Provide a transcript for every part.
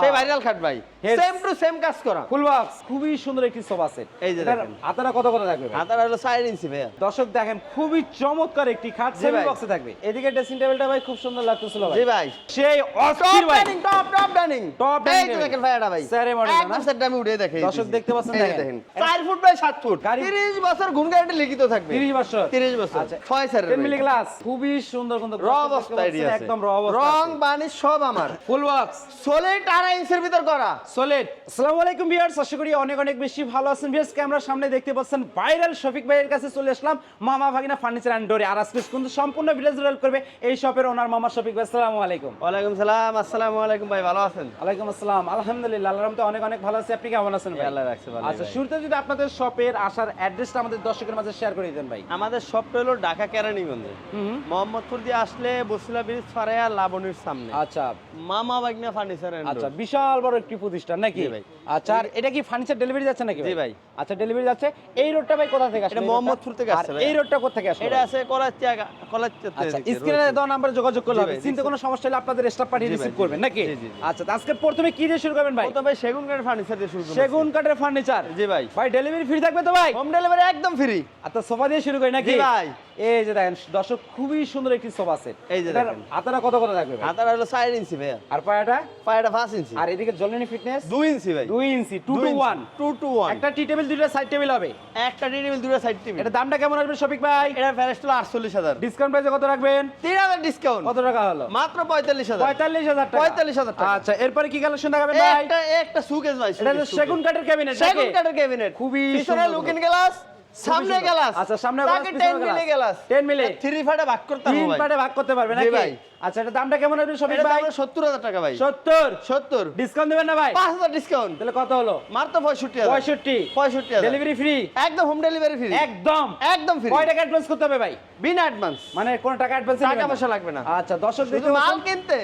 সেই ভাইরাল খাট ভাই। সেম টু সেম কাজ করা। ফুল বক্স খুবই সুন্দর একটি সোফা সেট এই যে হাতারা কত কত থাকবে ভাই? হলো চার ইঞ্চি ভাইয়া। দর্শক দেখেন খুবই চমৎকার একটি খাট সেমি বক্সে থাকবে। এদিকে ড্রেসিং টেবিলটা ভাই খুব সুন্দর লাগতেছিল ভাই। জি ভাই। সেই অস্থির ভাই। টপ টপ ডাইনিং Top এই dining যে table। দেখেন ভাই। স্যারে model না? একদম সেটটা আমি উঠে দেখাই দর্শক দেখতে পাচ্ছেন, দেখেন। দেখেন। 4 ফুট বাই 7 ফুট। গাড়ি- 30 বছর ঘুম গ্যারান্টি লিখিত থাকবে। 30 বছর। 30 বছর। আচ্ছা। ছয় স্যার 10 মিলি গ্লাস খুবই সুন্দর কিন্তু র অবস্থা একদম র অবস্থা রং বানিশ সব আমার। ফুল বক্স সোলিড আড়াই ইঞ্চের ভিতর করা। সলিড আসসালামু আলাইকুম ভিউয়ার্স আশা করি অনেক অনেক বেশি ভালো আছেন। ভিউয়ার্স ক্যামেরার সামনে দেখতে পাচ্ছেন ভাইরাল শফিক ভাইয়ের কাছে চলে আসলাম। মামা ভাগিনা ফার্নিচার অ্যান্ড ডোরে আর আজকে কিন্তু সম্পূর্ণ ভিলেজ রোল করবে এই শপের ওনার মামা শফিক ভাই। আসসালামু আলাইকুম। ওয়ালাইকুম সালাম আসসালামু আলাইকুম ভাই ভালো আছেন? ওয়ালাইকুম আসসালাম। আলহামদুলিল্লাহ আল্লাহর রহমতে অনেক অনেক ভালো আছি। আপনি কেমন আছেন ভাই? আল্লাহ রাখছে ভালো আচ্ছা শুরুতে যদি আপনাদের শপের আসার অ্যাড্রেসটা আমাদের দর্শকের মাঝে শেয়ার করে দেন ভাই। আমাদের শপটা হলো ঢাকা কেরানীগঞ্জে। হুম মোহাম্মদপুর দিয়ে আসলে বসুলা ব্রিজ ফারায়া লাবণীর সামনে। আচ্ছা। মামা বাগনা ফার্নিচার আচ্ছা বিশাল বড় একটি প্রতিষ্ঠান নাকি? ভাই। আচ্ছা আর এটা কি ফার্নিচার ডেলিভারি যাচ্ছে নাকি জি ভাই। আচ্ছা ডেলিভারি যাচ্ছে। এই রোডটা ভাই কোথা থেকে আসে এটা মোহাম্মদপুর থেকে আসছে ভাই। এই রোডটা কোথা থেকে আসে এটা আছে কলাচিয়া কলাচিয়া আচ্ছা স্ক্রিনে দেওয়া নাম্বারে যোগাযোগ করলে হবে। চিন্তা কোনো সমস্যা হলে আপনাদের স্টাফ পাঠিয়ে রিসিভ করবেন নাকি। আচ্ছা আজকে প্রথমে কি দিয়ে শুরু করবেন ভাই? ভাই সেগুন কাঠের ফার্নিচার দিয়ে শুরু করব। সেগুন কাঠের ফার্নিচার? জি ভাই। ভাই ডেলিভারি ফ্রি থাকবে তো ভাই? হোম ডেলিভারি একদম ফ্রি আচ্ছা সোফা দিয়ে শুরু করি নাকি? ভাই। এই যে দেখেন দর্শক খুবই সুন্দর একটি সোফা সেট এই যে দেখেন। হাতারা কত কত থাকবে ভাই? হাতার হলো চার ইঞ্চি ভাইয়া। আর পায়াটা? পায়েটা পাঁচ ইঞ্চি। আর এদিকে জলনি ফিটনেস দুই ইঞ্চি ভাই। দুই inch two two one two two one একটা টি টেবিল দুইটা সাইড টেবিল হবে। একটা টি টেবিল দুটো সাইড টেবিল এটা দামটা কেমন আসবে শফিক ভাই? এটা ফেরেস্ট হলো আটচল্লিশ হাজার। ডিসকাউন্ট প্রাইসে কত রাখবেন? তিন হাজার ডিসকাউন্ট কত টাকা হলো? মাত্র পঁয়তাল্লিশ হাজার। পঁয়তাল্লিশ হাজার টাকা। পঁয়তাল্লিশ হাজার টাকা। আচ্ছা এরপরে কি কালেকশন দেখাবেন ভাই? একটা একটা সুকেস ভাই এটা সেগুন কাঠের ক্যাবিনেট সেগুন কাঠের ক্যাবিনেট খুবই সুন্দর। লুকিং গ্লাস সামনে। গ্লাস। আচ্ছা, সামনে তাকে পিছনে 10 milli glass। Glass. 10 milli. Three ফাটে ভাগ করতে হবে তিন পার্টে ভাগ করতে পারবে নাকি? ভাই। আচ্ছা এটা দামটা কেমন শফিক এটা ভাই? দাম সত্তর হাজার টাকা ভাই। সত্তর। সত্তর। ডিসকাউন্ট দেবেন না ভাই? পাঁচ হাজার ডিসকাউন্ট তাহলে কত হলো? মাত্র পঁয়ষট্টি হাজার। পঁয়ষট্টি। পঁয়ষট্টি হাজার। ডেলিভারি ফ্রি একদম হোম ডেলিভারি ফ্রি একদম। একদম ফ্রি কয় টাকা অ্যাডভান্স করতে হবে ভাই? বিনা অ্যাডভান্স মানে কোন টাকা অ্যাডভান্স টাকা পয়সা লাগবে না। আচ্ছা দর্শক দেখতে মাল কিনতে।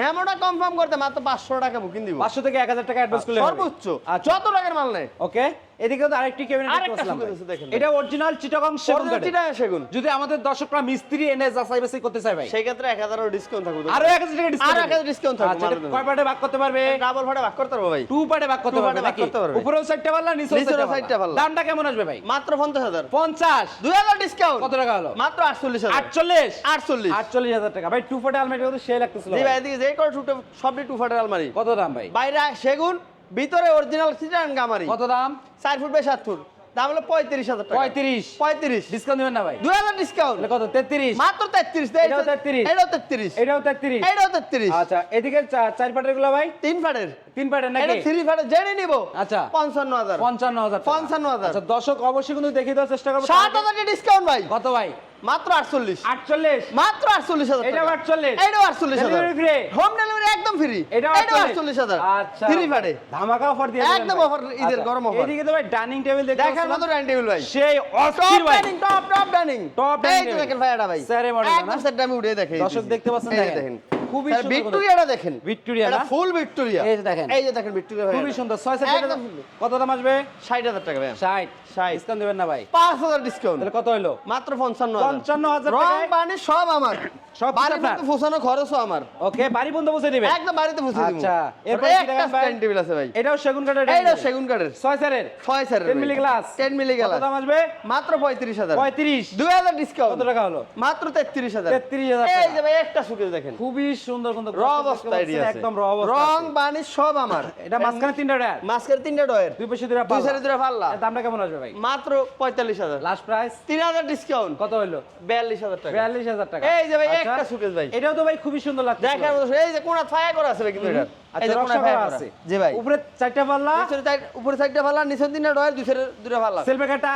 মেমোটা কনফার্ম করতে মাত্র পাঁচশো টাকা বুকিং দিব। পাঁচশো থেকে এক হাজার টাকা অ্যাডভান্স করলে হবে। সর্বোচ্চ আচ্ছা। যত টাকার মাল নেই ওকে এদিকে তো আরেকটি ক্যাবিনেট দেখতে। এটা অরিজিনাল চিটাগং সেগুন কাঠের। সেগুন যদি আমাদের দর্শকরা মিস্ত্রি এনে যাচাই বাছাই করতে চায় ভাই। সেই ক্ষেত্রে এক হাজারও ডিসকাউন্ট থাকবে আরও এক হাজার টাকা ডিসকাউন্ট আরও এক হাজার discount থাকবে, আচ্ছা কয় পার্টে ভাগ করতে পারবে? ডাবল ভাগ করতে পারব ভাই। টু পার্টে ভাগ করতে পারবে নাকি? উপরেও সাইডটা নিচেও সাইডটা। দামটা কেমন আসবে ভাই? মাত্র পঞ্চাশ হাজার। পঞ্চাশ। দুই হাজার ডিসকাউন্ট কত টাকা হলো? মাত্র আটচল্লিশ হাজার। আটচল্লিশ? আটচল্লিশ। আটচল্লিশ হাজার টাকা। ভাই টু পার্টে আলমারি কিন্তু সে লাগতেছিল ভাই। এদিকে যে করে টু সবই টু আলমারি কত দাম ভাই? বাইরে সেগুন ভিতরে অরিজিনাল সিটান গামারি কত দাম? চার ফুট বাই সাত ফুট। দাম হলো পঁয়ত্রিশ হাজার টাকা। পঁয়ত্রিশ। পঁয়ত্রিশ। ডিসকাউন্ট দিবেন না ভাই। দুই হাজার ডিসকাউন্ট কত? তেত্রিশ। মাত্র তেত্রিশ। এটাও 33 এটাও তেত্রিশ। এটাও তেত্রিশ। এটাও তেত্রিশ। আচ্ছা এদিকে চার পার্টেরগুলো ভাই? তিন ফাটের তিন এটা নাকি? থ্রি ফাটের জেনে নিব। আচ্ছা। পঞ্চান্ন হাজার। পঞ্চান্ন হাজার। পঞ্চান্ন হাজার। আচ্ছা দর্শক অবশ্যই কিন্তু দেখিয়ে দেওয়ার চেষ্টা করব। সাত হাজার ডিসকাউন্ট ভাই। কত ভাই? মাত্র আটচল্লিশ। আটচল্লিশ। মাত্র আটচল্লিশ হাজার এটাও। 48 এটাও আটচল্লিশ হাজার? হোম ডেলিভারি ফ্রি আটচল্লিশ। আচ্ছা। থ্রি ফাটে ধামাকা অফার দিয়ে একদম offer, ঈদের গরম offer। এদিকে তো ভাই ডাইনিং টেবিল দেখতে দেখার মতো ডাইনিং টেবিল ভাই। সেই অস্থির ভাই। Dining top top dining Top এই তো দেখেন ভাই। এটা ভাই স্যারে model একদম সেটটা আমি উঠে দেখাই দর্শক দেখতে পাচ্ছেন দেখেন। দেখেন। খুবই সুন্দর ভিক্টোরিয়াটা দেখেন। ভিক্টোরিয়া না? ফুল ভিক্টোরিয়া এই যে দেখেন। এই যে দেখেন ভিক্টোরিয়া খুবই সুন্দর। সেট কত দাম আসবে? টাকা ভাই ষাট। ষাট। ডিসকাউন্ট দেবেন না ভাই। পাঁচ হাজার ডিসকাউন্ট তাহলে কত হলো মাত্র পঞ্চান্ন পঞ্চান্ন হাজার রং পানি সব আমার। সব বাড়ি? পর্যন্ত ফুসানো খরচও আমার। ওকে বাড়ি বন্ধ বসে দিবে একদম বাড়িতে ফুসে দিব। আচ্ছা, এরপর একটা স্ট্যান্ড টেবিল আছে ভাই। এটাও সেগুন কাঠের table। সেগুন কাঠের। ছয় স্যারের। ছয় sir 10 milli glass ten milli কত দাম আসবে? মাত্র পঁয়ত্রিশ হাজার। পঁয়ত্রিশ। দুই হাজার ডিসকাউন্ট কত টাকা হলো? মাত্র তেত্রিশ হাজার। 33,000 এই যে ভাই একটা সুকেস দেখেন। খুবই সুন্দর কিন্তু র অবস্থা আছে। একদম র অবস্থা রং বানি সব আমার। এটা মাঝখানে তিনটা টায়ার মাস্কের তিনটা ডয়ের দুই পাশে দুইটা দুই পাল্লা। সাইডে দুটা পাল্লা দামটা কেমন আসবে ভাই? মাত্র পঁয়তাল্লিশ হাজার। লাস্ট প্রাইস তিন হাজার ডিসকাউন্ট কত হলো? বিয়াল্লিশ হাজার টাকা। বিয়াল্লিশ হাজার টাকা। এই যে ভাই আচ্ছা। একটা সুকেস ভাই। এটাও তো ভাই খুবই সুন্দর লাগছে দেখার মতো এই যে কোনা ছায়া করা আছে ভাই কিন্তু এটা আচ্ছা যে রক্সা কোনায় করা ছায়া করা আছে। জি ভাই। উপরে চারটা পাল্লা উপরে সাইডটা পাল্লা নিচের তিনটা ডয়ের দুই সাইডে দুটা পাল্লা সেলফ একটা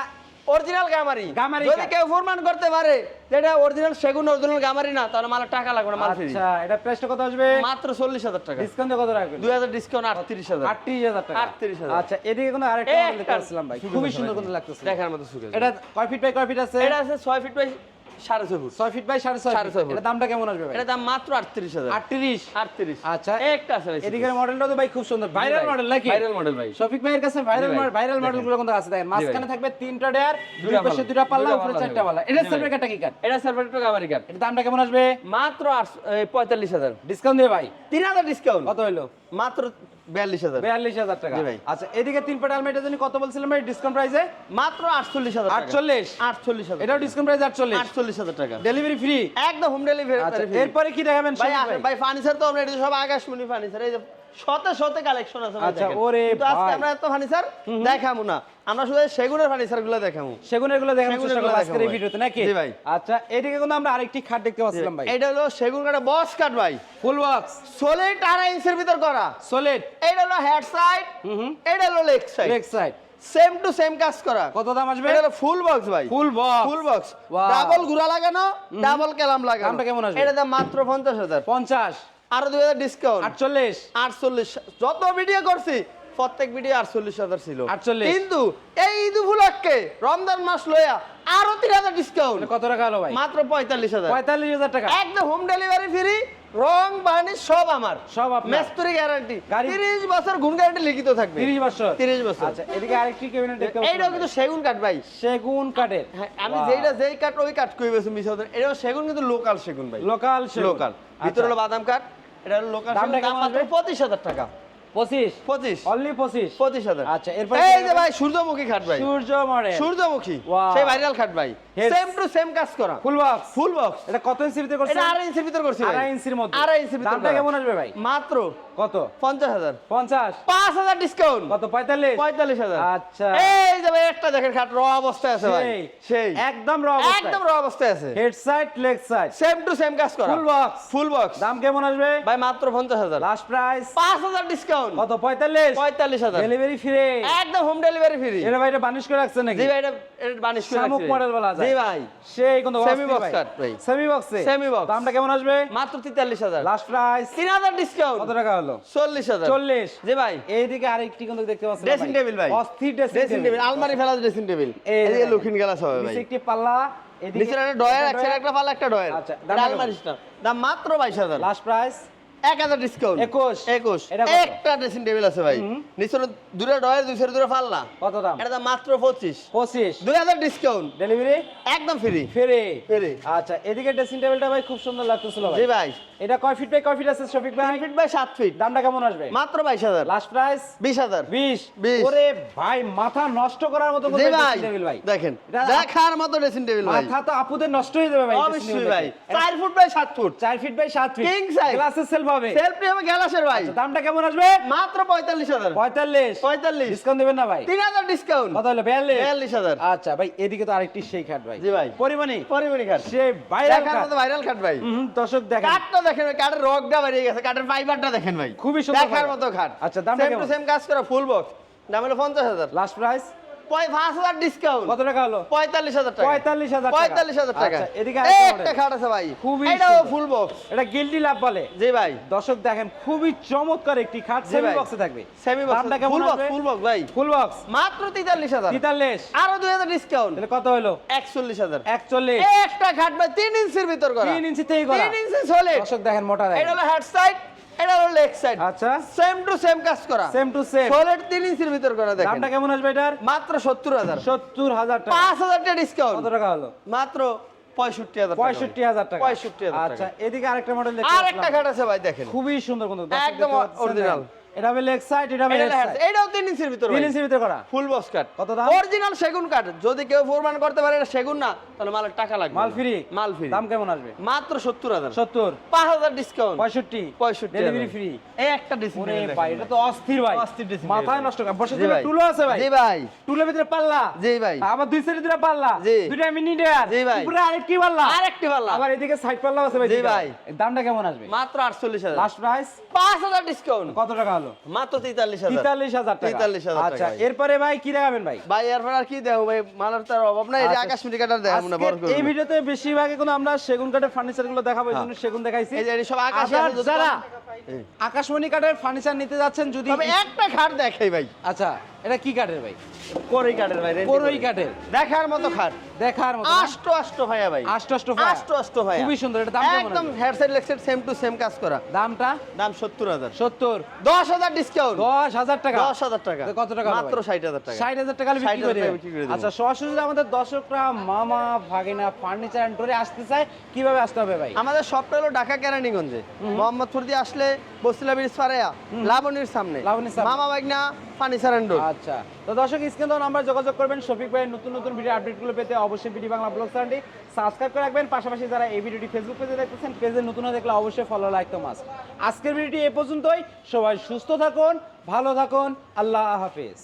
অরিজিনাল গামারি। যদি কেউ প্রমাণ করতে পারে এটা অরিজিনাল সেগুন অরিজিনাল গামারি না তাহলে মালের টাকা লাগবে না মাল আচ্ছা এটা প্রাইসটা কত আসবে? মাত্র চল্লিশ হাজার টাকা। ডিসকাউন্টে কত রাখবেন? দুই হাজার ডিসকাউন্ট আটত্রিশ হাজার। আটত্রিশ হাজার টাকা। 38,000 আচ্ছা এদিকে কোনো আরেকটা দেখতে একটা ভাই। খুবই সুন্দর ভাই। লাগতেছে। দেখার মতো সুকেস এটা কয় ফিট বাই কয় ফিট আছে? এটা আছে ছয় ফিট বাই সাড়ে ছয় ফুট। ছয় ফিট বাই সাড়ে ছয় সাড়ে ছয় ফুট। দামটা কেমন আসবে ভাই? এটা দাম মাত্র আটত্রিশ হাজার। আটত্রিশ? আটত্রিশ। আচ্ছা একটা আছে ভাই এদিকের মডেলটা তো ভাই খুব সুন্দর। ভাইরাল মডেল নাকি? ভাইরাল মডেল ভাই। শফিক ভাইয়ের কাছে ভাইরাল ভাইরাল দেখেন। মডেলগুলো কিন্তু আছে। দেখেন মাঝখানে থাকবে তিনটা ডেয়ার দুই পাশে পাল্লা, পাল্লা উপরে চারটা। পাল্লা। এটা জি কাটা কি কাট এটা সার্ভারেটো গামারি কাঠ এটা দামটা কেমন আসবে? মাত্র পঁয়তাল্লিশ হাজার। ডিসকাউন্ট দিয়ে ভাই। তিন হাজার ডিসকাউন্ট কত হলো মাত্র বিয়াল্লিশ হাজার। বিয়াল্লিশ হাজার টাকা। আচ্ছা এদিকে তিন পেট আলমারিটা জন্য কত বলছিলাম ভাই ডিসকাউন্ট প্রাইসে মাত্র আটচল্লিশ হাজার আটচল্লিশ? আটচল্লিশ হাজার এটাও ডিসকাউন্ট প্রাইস আটচল্লিশ? আটচল্লিশ হাজার টাকা। ডেলিভারি ফ্রি একদম হোম ডেলিভারি আচ্ছা এরপরে কি দেখাবেন? ভাই ভাই। ফার্নিচার তো আমরা এটা সব আকাশমণি ফার্নিচার এই শতে শতে কালেকশন আছে আচ্ছা, ওরে আজকে আমরা এত ফার্নিচার দেখামু না। আমরা শুধু সেগুনের ফার্নিচারগুলো দেখামু সেগুনেরগুলো দেখানোর চেষ্টা আজকের এই ভিডিওতে নাকি? জি ভাই। আচ্ছা এদিকে কিন্তু আমরা আরেকটি খাট দেখতে পাচ্ছিলাম ভাই। এটা হলো সেগুন কাঠের বস কাঠ ভাই। ফুল বক্স সোলিড আড়াই ইঞ্চের ভিতর করা। সলিড এটা হলো হেড সাইড এটা হলো leg side leg side same to same কাজ করা। কত দাম আসবে? এটা হলো ফুল বক্স ভাই। Full box full box. Double ঘুরা লাগানো ডাবল কেলাম লাগানো। দামটা কেমন আসবে? এটা দাম মাত্র পঞ্চাশ হাজার। পঞ্চাশ। আরও দুই হাজার ডিসকাউন্ট আটচল্লিশ। আটচল্লিশ। যত ভিডিও করছি প্রত্যেক ভিডিও আটচল্লিশ হাজার ছিল। 48 কিন্তু এই ঈদ উপলক্ষে রমজান মাস লয়া আরও তিন হাজার ডিসকাউন্ট কত টাকা হলো ভাই? মাত্র পঁয়তাল্লিশ হাজার। পঁয়তাল্লিশ হাজার টাকা। একদম হোম ডেলিভারি ফ্রি রং বার্নিশ সব আমার। সব আপনার। মেস্তরি গ্যারান্টি গাড়ি- তিরিশ বছর ঘুম গ্যারান্টি লিখিত থাকবে। তিরিশ বছর। তিরিশ বছর। আচ্ছা এদিকে আরেকটি কেবিনেট দেখতে এইটাও কিন্তু সেগুন কাঠ ভাই। সেগুন কাঠের। হ্যাঁ আমি যেইটা যেই কাঠ ওই কাঠ কই বেছে মিস এটাও সেগুন কিন্তু লোকাল সেগুন ভাই। লোকাল লোকাল ভিতরে হলো বাদাম কাঠ এটা লোকাল দাম মাত্র? পঁচিশ হাজার টাকা। পঁচিশ? পঁচিশ। অনলি পঁচিশ? পঁচিশ হাজার। আচ্ছা, এরপর এই যে ভাই সূর্যমুখী খাট ভাই। সূর্য মডেল সূর্যমুখী সেই ভাইরাল খাট ভাই। সেম টু সেম কাজ করা। ফুল বক্স ফুল বক্স এটা কত ইঞ্চির ভিতরে করছে এটা আড়াই ইঞ্চির ভিতর করছি আড়াই ইঞ্চির মধ্যে। আড়াই ইঞ্চির ভিতর দামটা কেমন আসবে ভাই? মাত্র কত? পঞ্চাশ হাজার। পঞ্চাশ। পাঁচ হাজার ডিসকাউন্ট কত? পঁয়তাল্লিশ? পঁয়তাল্লিশ হাজার। আচ্ছা। এই যে ভাই একটা দেখেন খাট র অবস্থায় আছে ভাই। সেই একদম র একদম র অবস্থায় আছে। Head side leg side same to same কাজ করা। ফুল বক্স ফুল বক্স দাম কেমন আসবে? ভাই মাত্র পঞ্চাশ হাজার। লাস্ট প্রাইস পাঁচ হাজার ডিসকাউন্ট কত? পঁয়তাল্লিশ। পঁয়তাল্লিশ হাজার। ডেলিভারি ফ্রি একদম হোম ডেলিভারি ফ্রি এটা ভাই এটা বানিশ করে রাখছেন নাকি? জি ভাই এটা বানিশ করে শামুক মডেল বলা যায়। ভাই। সেই কোন Semi box cut ভাই। সেমি বক্সে Semi box। দামটা কেমন আসবে? মাত্র তেতাল্লিশ হাজার। লাস্ট প্রাইস তিন হাজার ডিসকাউন্ট কত টাকা হলো? চল্লিশ হাজার। চল্লিশ। জি ভাই। এইদিকে আরেকটি কিন্তু দেখতে পাচ্ছেন ড্রেসিং টেবিল ভাই। অস্থির ড্রেসিং ড্রেসিং টেবিল আলমারি ফেলা ড্রেসিং টেবিল এই দেখেন। লুকিং গ্লাস হবে ভাই। একটি পাল্লা এদিকে নিচে একটা ডয়ার একটা পাল্লা একটা ডয়ার আচ্ছা, দাম মাত্র বাইশ হাজার। লাস্ট প্রাইস এক হাজার ডিসকাউন্ট একুশ। একুশ। একটা ড্রেসিং টেবিল আছে ভাই। হুম। দূরে ডয়ার দুই সাইডে দূরে পাল্লা। কত দাম? এটা দাম মাত্র পঁচিশ। পঁচিশ। দুই হাজার ডিসকাউন্ট ডেলিভারি একদম ফ্রি ফেরে ফ্রি আচ্ছা এদিকে ড্রেসিং টেবিলটা ভাই খুব সুন্দর লাগতেছিল জি ভাই। এটা কয় ফিট বাই কয় ফিট আছে শফিক ভাই? ফিট বাই সাত ফিট দামটা কেমন আসবে? মাত্র বাইশ হাজার। লাস্ট প্রাইস বিশ হাজার। বিশ। বিশ। ওরে ভাই মাথা নষ্ট করার মতো জি ভাই। টেবিল ভাই। দেখেন দেখার মতো ড্রেসিং টেবিল ভাই। মাথা তো আপুদের নষ্ট হয়ে যাবে ভাই অবশ্যই ভাই। চার ফুট বাই সাত ফুট চার ফিট বাই সাত ফিট। গ্লাসের সেলফ হবে। সেলফি হবে গ্যালাসের ভাই। আচ্ছা, দামটা কেমন আসবে? মাত্র পঁয়তাল্লিশ হাজার। পঁয়তাল্লিশ। পঁয়তাল্লিশ। ডিসকাউন্ট দেবেন না ভাই। তিন হাজার ডিসকাউন্ট কত হলো? বিয়াল্লিশ? বিয়াল্লিশ হাজার। আচ্ছা ভাই এদিকে তো আরেকটি সেই খাট ভাই। জি ভাই। পরিমাণি। পরিমণি খাট। সে ভাইরাল মতো ভাইরাল খাট ভাই। দর্শক দেখেন। কাঠটা দেখেন ভাই, কাঠের রগটা বেরিয়ে গেছে কাঠের ফাইবারটা দেখেন ভাই। খুবই সুন্দর দেখার মতো খাট। আচ্ছা, দামটা সেম টু? সেম কাজ করা ফুল বক্স দাম হলো পঞ্চাশ হাজার। লাস্ট প্রাইস পাঁচ হাজার ডিসকাউন্ট কত টাকা হলো? পঁয়তাল্লিশ হাজার টাকা। পঁয়তাল্লিশ হাজার পঁয়তাল্লিশ হাজার টাকা। আচ্ছা, এদিকে একটা খাট আছে ভাই। খুবই এটাও ফুল বক্স এটা গিল্ডি লাভ বলে। জি ভাই। দর্শক দেখেন খুবই চমৎকার একটি খাট জি সেমি বক্সে থাকবে। সেমি বক্স দামটা ফুল বক্স ফুল বক্স ভাই। ফুল বক্স মাত্র তেতাল্লিশ হাজার। তেতাল্লিশ। আরও দুই হাজার ডিসকাউন্ট কত হলো? একচল্লিশ হাজার। একচল্লিশ। একটা খাট ভাই তিন ইঞ্চির ভিতর করা। তিন ইঞ্চি থেকে করা। তিন ইঞ্চি সলিড দর্শক দেখেন মোটা দেখেন। এটা হলো হেড সাইড এটা হলো লেগ সাইড। আচ্ছা। সেম টু সেম কাজ করা। সেম টু সেম সলিড তিন ইঞ্চির ভিতর করা দেখেন। দামটা কেমন আসবে এটার? মাত্র সত্তর হাজার। সত্তর হাজার টাকা। পাঁচ হাজার টাকা ডিসকাউন্ট কত টাকা হলো? মাত্র পঁয়ষট্টি হাজার টাকা। পঁয়ষট্টি হাজার টাকা। পঁয়ষট্টি হাজার আচ্ছা এদিকে আরেকটা মডেল আর একটা খাট আছে ভাই দেখেন। খুবই সুন্দর একদম original। এটা হবে লেগ সাইড এটা হবে সাইড এটাও তিন ইঞ্চির ভিতর তিন ইঞ্চির ভিতরে করা। ফুল বক্স কাট কত দাম? অরিজিনাল সেগুন কাঠ যদি কেউ প্রমাণ করতে পারে এটা সেগুন না তাহলে মালের টাকা লাগবে মাল ফ্রি মাল ফ্রি দাম কেমন আসবে? মাত্র সত্তর হাজার। সত্তর। পাঁচ হাজার ডিসকাউন্ট পঁয়ষট্টি। পঁয়ষট্টি ডেলিভারি ফ্রি এই একটা ডিসকাউন্ট ওরে ভাই এটা তো অস্থির ভাই। অস্থির dressing মাথায় নষ্ট কর। বসে ভাই। টুলো আছে ভাই। জি ভাই। টুলের ভিতরে পাল্লা। জি ভাই। আবার দুই সাইডে দুটা পাল্লা। দুইটা মিনি ডেয়ার জি ভাই। উপরে আরেকটি পাল্লা। আরেকটি পাল্লা। আবার এদিকে সাইড পাল্লা আছে ভাই জি ভাই। দামটা কেমন আসবে? মাত্র আটচল্লিশ হাজার। লাস্ট প্রাইস পাঁচ হাজার ডিসকাউন্ট কত টাকা হলো মাত্র তেতাল্লিশ হাজার। তেতাল্লিশ হাজার টাকা। 43,000 আচ্ছা এরপরে ভাই কি দেখাবেন ভাই? ভাই এরপর আর কি ভাই? মালার তার অভাব নাই। এটা আচ্ছা, আকাশ মিটি কাটার দেখাবো না বড় করে এই ভিডিওতে বেশিরভাগই কোনো আমরা সেগুন কাঠের ফার্নিচারগুলো দেখাবো এই সেগুন দেখাইছি। এই যে এই সব আকাশি যারা আকাশমণি কাঠের ফার্নিচার নিতে যাচ্ছেন যদি তবে একটা খাট দেখাই ভাই। আচ্ছা। এটা কি কাঠের ভাই? করই কাঠের ভাই করই কাঠের। দেখার মতো খাট। দেখার মতো আষ্ট আষ্ট ভাইয়া ভাই। আষ্ট আষ্ট ভাই আষ্ট আষ্ট ভাইয়া। খুবই সুন্দর এটা দাম একদম leg side same to same কাজ করা। দামটা? দাম সত্তর হাজার। সত্তর। দশ হাজার ডিসকাউন্ট দশ হাজার টাকা। দশ হাজার টাকা। কত টাকা মাত্র ভাই? ষাট হাজার টাকা। ষাট হাজার টাকা 60,000 টাকা বিক্রি করে আচ্ছা সরাসরি আমাদের দর্শকরা মামা ভাগিনা ফার্নিচার অ্যান্ড টোরে আসতে চায় কীভাবে আসতে হবে ভাই? আমাদের শপটা হলো ঢাকা কেরানীগঞ্জে। মোহাম্মদপুর দিয়ে আসলে ব্রিজ লাবণীর সামনে। মামা ফার্নিচার অ্যান্ড আচ্ছা। তো দর্শক স্ক্রিন নাম্বার যোগাযোগ করবেন। শফিক ভাইয়ের নতুন নতুন ভিডিও আপডেটগুলো পেতে অবশ্যই ভিডিও বাংলা ব্লগ চ্যানেলটি সাবস্ক্রাইব করে রাখবেন। পাশাপাশি যারা এই ভিডিওটি ফেসবুক পেজে দেখতেছেন পেজে নতুন দেখলে অবশ্যই ফলো লাইক তো মাস আজকের ভিডিওটি এ পর্যন্তই। সবাই সুস্থ থাকুন ভালো থাকুন। আল্লাহ হাফিজ।